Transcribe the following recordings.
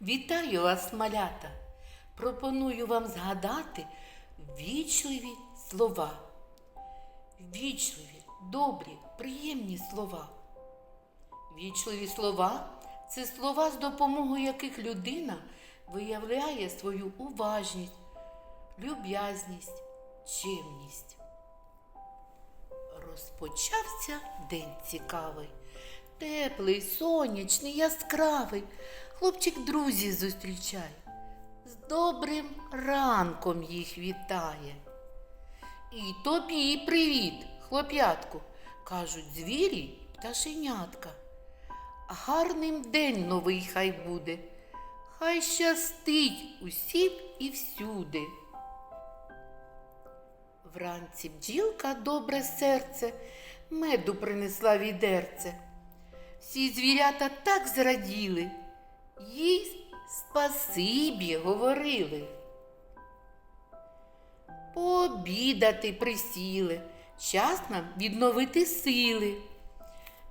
Вітаю вас, малята! Пропоную вам згадати вічливі слова. Вічливі, добрі, приємні слова. Вічливі слова це слова, з допомогою яких людина виявляє свою уважність, люб'язність, чемність. Розпочався день цікавий, теплий, сонячний, яскравий. Хлопчик друзі зустрічає, з добрим ранком їх вітає. І тобі привіт, хлоп'ятку, кажуть звірі пташенятка. Гарним день новий хай буде, хай щастить усім і всюди. Вранці бджілка добре серце, меду принесла відерце. Всі звірята так зраділи, їй спасибі говорили. Пообідати присіли, час нам відновити сили,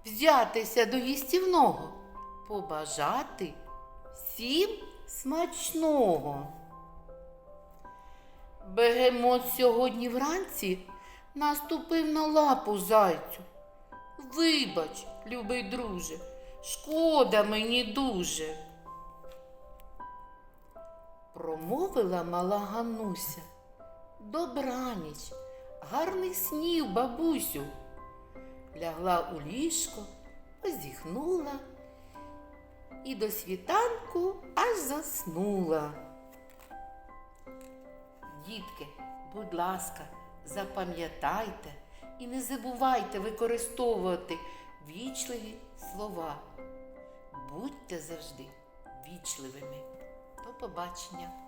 взятися до їстівного, побажати всім смачного. Бегемот сьогодні вранці наступив на лапу зайцю. Вибач, любий друже, шкода мені дуже. Промовила мала Гануся. Добраніч, гарних снів, бабусю. Лягла у ліжко, позіхнула і до світанку аж заснула. Дітки, будь ласка, запам'ятайте і не забувайте використовувати вічливі слова. Будьте завжди вічливими. До побачення!